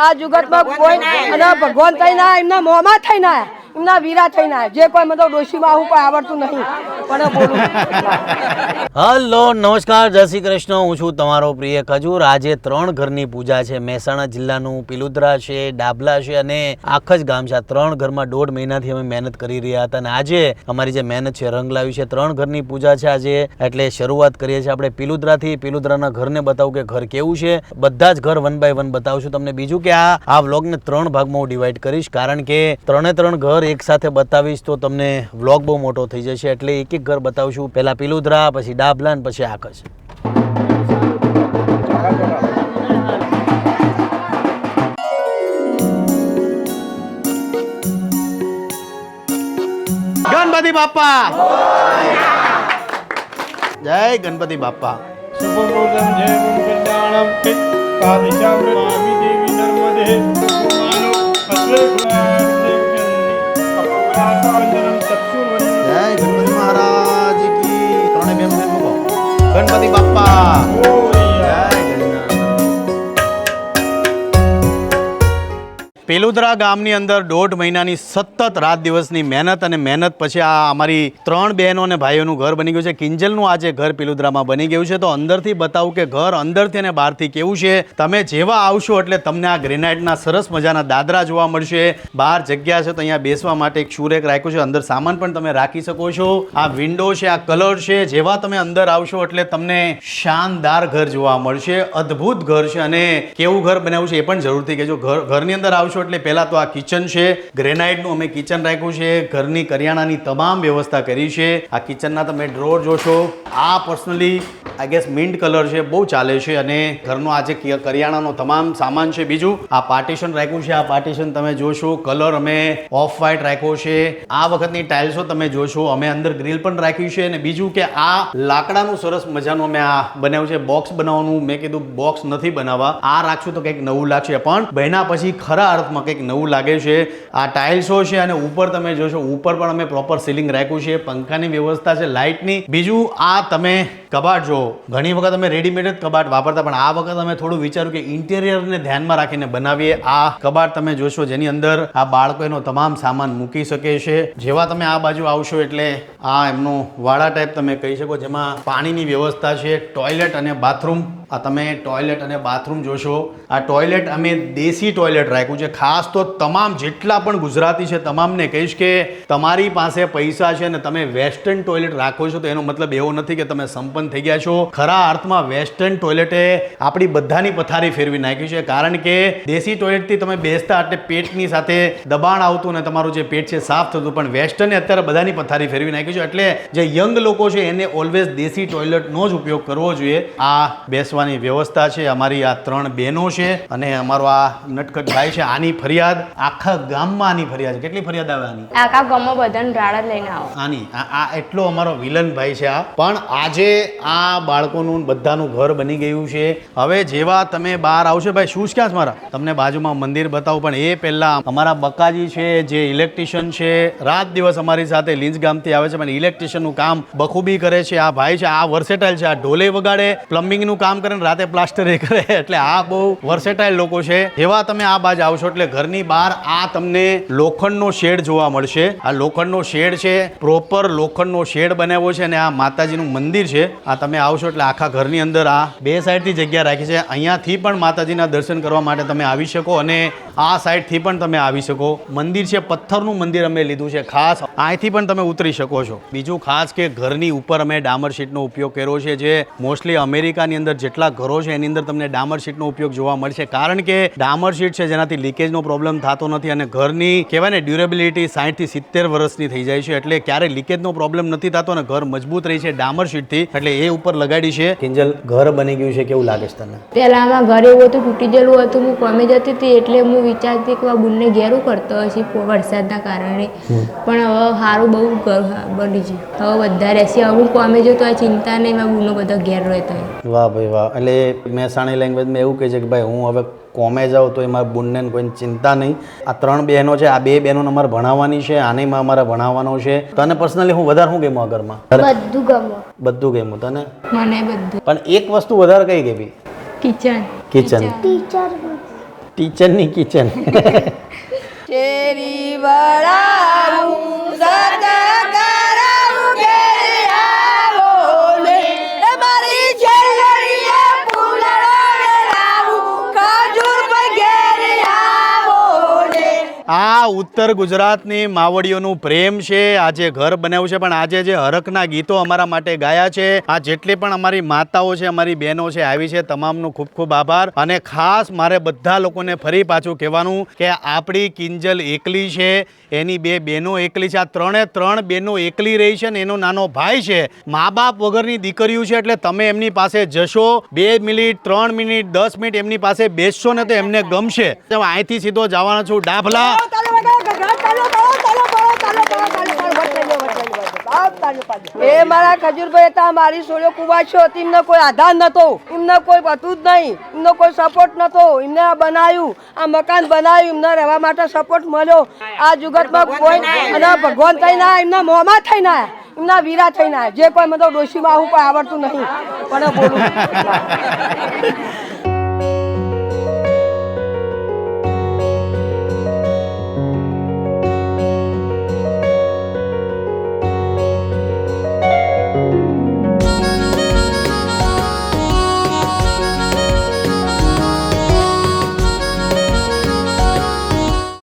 આ જુગતમાં કોઈ અને ભગવાન થઈને ના એમના મોંમાં થઈને આયા, એમના વીરા થઈને. જે કોઈ મતલબ ડોશીમાં આવું કોઈ આવડતું નહીં. પણ હલો, નમસ્કાર, જય શ્રી કૃષ્ણ. હું છું તમારો પ્રિય ખજૂર. આજે ત્રણ ઘરની પૂજા છે. મહેસાણા જિલ્લાનું પિલુદરા છે, ડાબલા છે અને આખ જ ગામ છે. આ ત્રણ ઘરમાં દોઢ મહિનાથી અમે મહેનત કરી રહ્યા હતા અને આજે અમારી જે મહેનત છે, રંગ લાવી છે, ત્રણ ઘરની પૂજા છે આજે. એટલે શરૂઆત કરીએ છીએ આપણે પિલુદરાથી. પિલુદરાના ઘરને બતાવું કે ઘર કેવું છે. બધા જ ઘર વન બાય વન બતાવશું તમને. બીજું કે આ આ વ્લોગને ત્રણ ભાગમાં હું ડિવાઈડ કરીશ. કારણ કે ત્રણે ત્રણ ઘર એક સાથે બતાવીશ તો તમને વ્લોગ બહુ મોટો થઈ જશે. એટલે એક એક ઘર બતાવશું. પહેલા પિલુદ્રા પછી ડાબલા ને પછી આકશ. ગણપતિ બાપ્પા! જય ગણપતિ પાદશામૃતામી દેવી નર્મદે. ગણપતિ પેલુદરા ગામની અંદર દોઢ મહિનાની સતત રાત દિવસની મહેનત અને મહેનત પછી આ અમારી ત્રણ બહેનો અને ભાઈઓનું ઘર બની ગયું છે. કિંજલનું આજે ઘર પેલુદરામાં બની ગયું છે. તો અંદરથી બતાવું કે ઘર અંદરથી અને બહારથી કેવું છે. તમે જેવા આવશો એટલે તમને આ ગ્રેનાઇટના સરસ મજાના દાદરા જોવા મળશે. બહાર જગ્યા છે તો અહીંયા બેસવા માટે એક શુરેક રાખ્યું છે. અંદર સામાન પણ તમે રાખી શકો છો. આ વિન્ડો છે, આ કલર છે. જેવા તમે અંદર આવશો એટલે તમને શાનદાર ઘર જોવા મળશે. અદ્ભુત ઘર છે અને કેવું ઘર બનાવ્યું છે એ પણ જરૂરથી કહેજો. ઘર ઘરની અંદર આવશો એટલે પહેલાં તો આ કિચન છે. ગ્રેનાઇટનું અમે કિચન રાખ્યું છે. ઘરની કરિયાણાની તમામ વ્યવસ્થા કરી છે. આ કિચનના તમે ડ્રોર જોશો. આ personally I guess mint colour છે. બહુ ચાલે છે અને ઘરનો આ જે કરિયાણાનો તમામ સામાન છે. બીજું, આ પાર્ટીશન રાખ્યું છે. આ પાર્ટીશન તમે જોશો. કલર અમે ઓફ વ્હાઇટ રાખ્યો છે. આ વખતની ટાઇલ્સો તમે જોશો. અમે અંદર ગ્રીલ પણ રાખ્યું છે. અને બીજું કે આ લાકડાનું સરસ મજાનું અમે આ બનાવ્યું છે. બોક્સ બનાવવાનું. મેં કીધું બોક્સ નથી બનાવવા. આ રાખશું તો કંઈક નવું લાગશે. પણ બન્યા પછી ખરા અર્થમાં કંઈક નવું લાગે છે. આ ટાઇલ્સો છે અને ઉપર તમે જોશો, ઉપર પણ અમે પ્રોપર સીલિંગ રાખ્યું છે. પંખાની વ્યવસ્થા છે, લાઇટની. બીજું આ તમે કબાટ જો ઘણી વખત અમે રેડીમેડ જ કબાટ વાપરતા, પણ આ વખત અમે થોડું વિચાર્યું કે ઇન્ટિરિયરને ધ્યાનમાં રાખીને બનાવીએ. આ કબાટ તમે જોશો, જેની અંદર આ બાળકો એનો તમામ સામાન મૂકી શકે છે. જેવા તમે આ બાજુ આવશો એટલે આ એમનું વાળા ટાઈપ તમે કહી શકો, જેમાં પાણીની વ્યવસ્થા છે ટોયલેટ અને બાથરૂમ આ તમે ટોયલેટ અને બાથરૂમ જોશો. આ ટોયલેટ અમે દેશી ટોયલેટ રાખ્યું છે. ખાસ તો તમામ જેટલા પણ ગુજરાતી છે, તમામને કહીશ કે તમારી પાસે પૈસા છે અને તમે વેસ્ટર્ન ટોયલેટ રાખો છો, તો એનો મતલબ એવો નથી કે તમે સંપન્ન થઈ ગયા છો. ખરા અર્થમાં વેસ્ટર્ન ટોયલેટે આપણી બધાની પથારી ફેરવી નાખી છે, કારણ કે દેશી ટોયલેટથી તમે બેસતા એટલે પેટની સાથે દબાણ આવતું અને તમારું જે પેટ છે સાફ થતું, પણ વેસ્ટર્ને અત્યારે બધાની પથારી ફેરવી નાખી છે, એટલે જે યંગ લોકો છે, એને ઓલવેઝ દેશી ટોયલેટનો જ ઉપયોગ કરવો જોઈએ. આ બેસવાની વ્યવસ્થા છે, અમારી આ ત્રણ બહેનો છે અને અમારો આ નટખટ ભાઈ છે આની ફરિયાદ આખા ગામમાં આની ફરિયાદ કેટલી ફરિયાદ આવે આની? આખા ગામમાં બધાને રાડા લઈને આવો. આની આ આ એટલો અમારો વિલન ભાઈ છે આ. પણ આજે આ બાળકોનું બધાનું ઘર બની ગયું છે. હવે જેવા તમે બહાર આવશો ભાઈ શૂઝ ક્યાં છે મારા? તમને બાજુમાં મંદિર બતાવું પણ એ પહેલા અમારા બકાજી છે જે ઇલેક્ટ્રિશિયન છે રાત દિવસ અમારી સાથે લીંજ ગામથી આવે છે પણ ઇલેક્ટ્રિશિયનનું કામ બખૂબી કરે છે. આ ભાઈ છે આ વર્સેટાઇલ છે આ ઢોલે વગાડે પ્લમ્બિંગનું કામ કરે ને રાતે પ્લાસ્ટર એ કરે. એટલે આ બહુ વર્સેટાઇલ લોકો છે. જેવા તમે આ બાજુ આવશો એટલે ઘરની બહાર આ તમને લોખંડનો શેડ જોવા મળશે. આ લોખંડનો શેડ છે પ્રોપર લોખંડનો શેડ બનાવ્યો છે અને આ માતાજીનું મંદિર છે. આ તમે આવશો એટલે આખા ઘરની અંદર આ બે સાઈડથી જગ્યા રાખી છે. અહીંયાથી પણ માતાજીના દર્શન કરવા માટે તમે આવી શકો અને આ સાઈડથી પણ તમે આવી શકો. મંદિર છે, પથ્થરનું મંદિર અમે લીધું છે. ખાસ અહીંથી પણ તમે ઉતરી શકો છો. બીજું ખાસ કે ઘરની ઉપર અમે ડામર શીટનો ઉપયોગ કર્યો છે જે મોસ્ટલી અમેરિકાની અંદર જેટલા ઘરો છે એની અંદર તમને ડામર શીટનો ઉપયોગ જોવા મળશે. કારણ કે ડામર શીટ છે જેનાથી લીકેજનો પ્રોબ્લેમ થતો નથી અને ઘરની કહેવાય ને ડ્યુરેબિલિટી સાઠથી સિત્તેર વર્ષની થઈ જાય છે એટલે ક્યારે લીકેજનો પ્રોબ્લેમ નથી થતો અને ઘર મજબૂત રહી છે ડામર શીટથી એટલે એ ઉપર લગાડી છે. કિંજલ ઘર બની ગયું છે કેવું લાગે છે તને? પહેલાં આમાં ઘર એવું હતું તૂટી ગયેલું હતું હું કોમે જતી હતી એટલે હું વિચારતી કે બુનને ઘેરું કરતો હશે વરસાદના કારણે. પણ હવે સારું બહુ બની છે હવે બધા રહેશે હવે હું કોમે જો તો આ ચિંતા નહીં મેં બુનો બધો ઘેર રહેતો વાહ ભાઈ વાહ. એટલે મહેસાણી લેંગ્વેજમાં એવું કહે છે કે ભાઈ હું હવે કોમે જાઉં તો એમાં બુનને કોઈને ચિંતા નહીં. આ ત્રણ બહેનો છે આ બે બહેનો અમારે ભણાવવાની છે આનીમાં અમારે ભણાવવાનો છે. તને પર્સનલી હું વધારે શું ગમ્યું આ ઘરમાં? બધું ગમો બધું ગમ્યું તને? મને બધું. પણ એક વસ્તુ વધારે કઈ ગમી? કિચન. કિચન ટીચરની કિચન શેરી વળાવું આ ઉત્તર ગુજરાતની માવડીઓનું પ્રેમ છે. આજે ઘર બનાવ્યું છે, પણ આજે જે હરખના ગીતો અમારા માટે ગાયા છે, આ જેટલી પણ અમારી માતાઓ છે, અમારી બહેનો છે, આવી છે, તમામનો ખૂબ ખૂબ આભાર. અને ખાસ મારે બધા લોકોને ફરી પાછું કહેવાનું કે આપણી કિંજલ એકલી છે, એની બે બહેનો એકલી છે, આ ત્રણે ત્રણ બહેનો એકલી રહી છે ને એનો નાનો ભાઈ છે. મા બાપ વગરની દીકરીઓ છે એટલે તમે એમની પાસે જશો, બે મિનિટ, ત્રણ મિનિટ, દસ મિનિટ એમની પાસે બેસશો ને તો એમને ગમશે. અહીંથી સીધો જવાનો છું. ડાભલા એ મારા ખજૂરભાઈ હતા મારી સોળીઓ કુવાશો હતી એમને કોઈ આધાર નતો એમને કોઈ હતું જ નહીં એમનો કોઈ સપોર્ટ નતો એમને આ બનાવ્યું આ મકાન બનાવ્યું એમને રહેવા માટે સપોર્ટ મળ્યો. આ જુગતમાં કોઈ અને ભગવાન થઈને ના એમના મોંમાં થઈને ના એમના વીરા થઈને જે કોઈ મતલબ ડોશીમાં આવું કોઈ આવડતું નહીં. પણ બોલું.